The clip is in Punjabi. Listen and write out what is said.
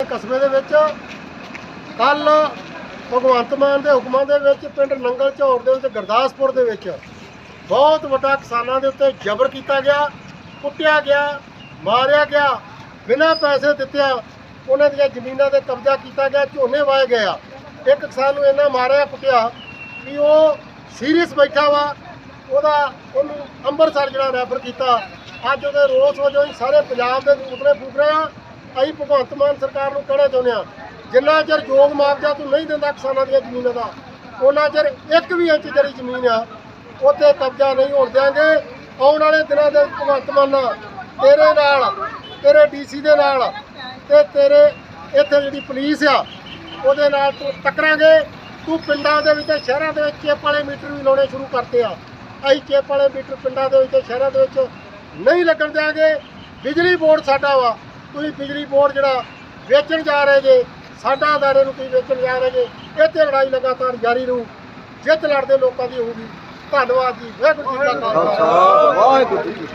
ਕਸਬੇ ਦੇ ਵਿੱਚ ਕੱਲ ਭਗਵੰਤ ਮਾਨ ਦੇ ਹੁਕਮਾਂ ਦੇ ਵਿੱਚ ਪਿੰਡ ਨੰਗਲ ਝੌਰ ਦੇ ਵਿੱਚ ਗੁਰਦਾਸਪੁਰ ਦੇ ਵਿੱਚ ਬਹੁਤ ਵੱਡਾ ਕਿਸਾਨਾਂ ਦੇ ਉੱਤੇ ਜ਼ਬਰ ਕੀਤਾ ਗਿਆ, ਕੁੱਟਿਆ ਗਿਆ, ਮਾਰਿਆ ਗਿਆ, ਬਿਨਾਂ ਪੈਸੇ ਦਿੱਤਿਆਂ ਉਹਨਾਂ ਦੀਆਂ ਜ਼ਮੀਨਾਂ ਤੇ ਕਬਜ਼ਾ ਕੀਤਾ ਗਿਆ, ਝੋਨੇ ਵਾਏ ਗਏ ਆ। ਇੱਕ ਕਿਸਾਨ ਨੂੰ ਇੰਨਾ ਮਾਰਿਆ, ਕੁੱਟਿਆ ਕਿ ਉਹ ਸੀਰੀਅਸ ਬੈਠਾ ਵਾ, ਉਹਦਾ ਉਹਨੂੰ ਅੰਮ੍ਰਿਤਸਰ ਜਿਹੜਾ ਰੈਫਰ ਕੀਤਾ। ਅੱਜ ਉਹਦੇ ਰੋਸ ਵਜੋਂ ਹੀ ਸਾਰੇ ਪੰਜਾਬ ਦੇ ਪੁਤਲੇ ਫੂਕ ਰਹੇ ਆ। ਅਸੀਂ ਭਗਵੰਤ ਮਾਨ ਸਰਕਾਰ ਨੂੰ ਕਹਿਣਾ ਚਾਹੁੰਦੇ ਆ ਜਿੰਨਾ ਚਿਰ ਯੋਗ ਮੁਆਵਜ਼ਾ ਤੂੰ ਨਹੀਂ ਦਿੰਦਾ ਕਿਸਾਨਾਂ ਦੀਆਂ ਜ਼ਮੀਨਾਂ ਦਾ ਉਹਨਾਂ ਚਿਰ ਇੱਕ ਵੀ ਇੰਚ ਜਿਹੜੀ ਜ਼ਮੀਨ ਆ ਉੱਤੇ ਕਬਜ਼ਾ ਨਹੀਂ ਹੋਣ ਦਿਆਂਗੇ। ਆਉਣ ਵਾਲੇ ਦਿਨਾਂ ਦੇ ਭਗਵੰਤ ਮਾਨ ਤੇਰੇ ਨਾਲ, ਤੇਰੇ ਡੀਸੀ ਦੇ ਨਾਲ ਤੇ ਤੇਰੇ ਇੱਥੇ ਜਿਹੜੀ ਪੁਲਿਸ ਆ, ਉਹਦੇ ਨਾਲ ਤੂੰ ਟੱਕਰਾਂਗੇ। ਤੂੰ ਪਿੰਡਾਂ ਦੇ ਵਿੱਚ, ਸ਼ਹਿਰਾਂ ਦੇ ਵਿੱਚ ਚੇਪ ਵਾਲੇ ਮੀਟਰ ਵੀ ਲਾਉਣੇ ਸ਼ੁਰੂ ਕਰਤੇ ਆ। ਅਸੀਂ ਚੇਪ ਵਾਲੇ ਮੀਟਰ ਪਿੰਡਾਂ ਦੇ ਵਿੱਚ, ਸ਼ਹਿਰਾਂ ਦੇ ਵਿੱਚ ਨਹੀਂ ਲੱਗਣ ਦਿਆਂਗੇ। ਬਿਜਲੀ ਬੋਰਡ ਸਾਡਾ ਵਾ ਤੁਸੀਂ ਬਿਜਲੀ ਬੋਰਡ ਜਿਹੜਾ ਵੇਚਣ ਜਾ ਰਹੇ ਜੇ ਸਾਡਾ ਅਦਾਰੇ ਨੂੰ ਤੁਸੀਂ ਵੇਚਣ ਜਾ ਰਹੇ ਜੇ ਤੇ ਲੜਾਈ ਲਗਾਤਾਰ ਜਾਰੀ ਰਹੂ ਜਿੱਤ ਲੜਦੇ ਲੋਕਾਂ ਦੀ ਹੋਊਗੀ। ਧੰਨਵਾਦ ਜੀ ਵਾਹਿਗੁਰੂ ਜੀ ਕਾ ਖਾਲਸਾ ਵਾਹਿਗੁਰੂ ਜੀ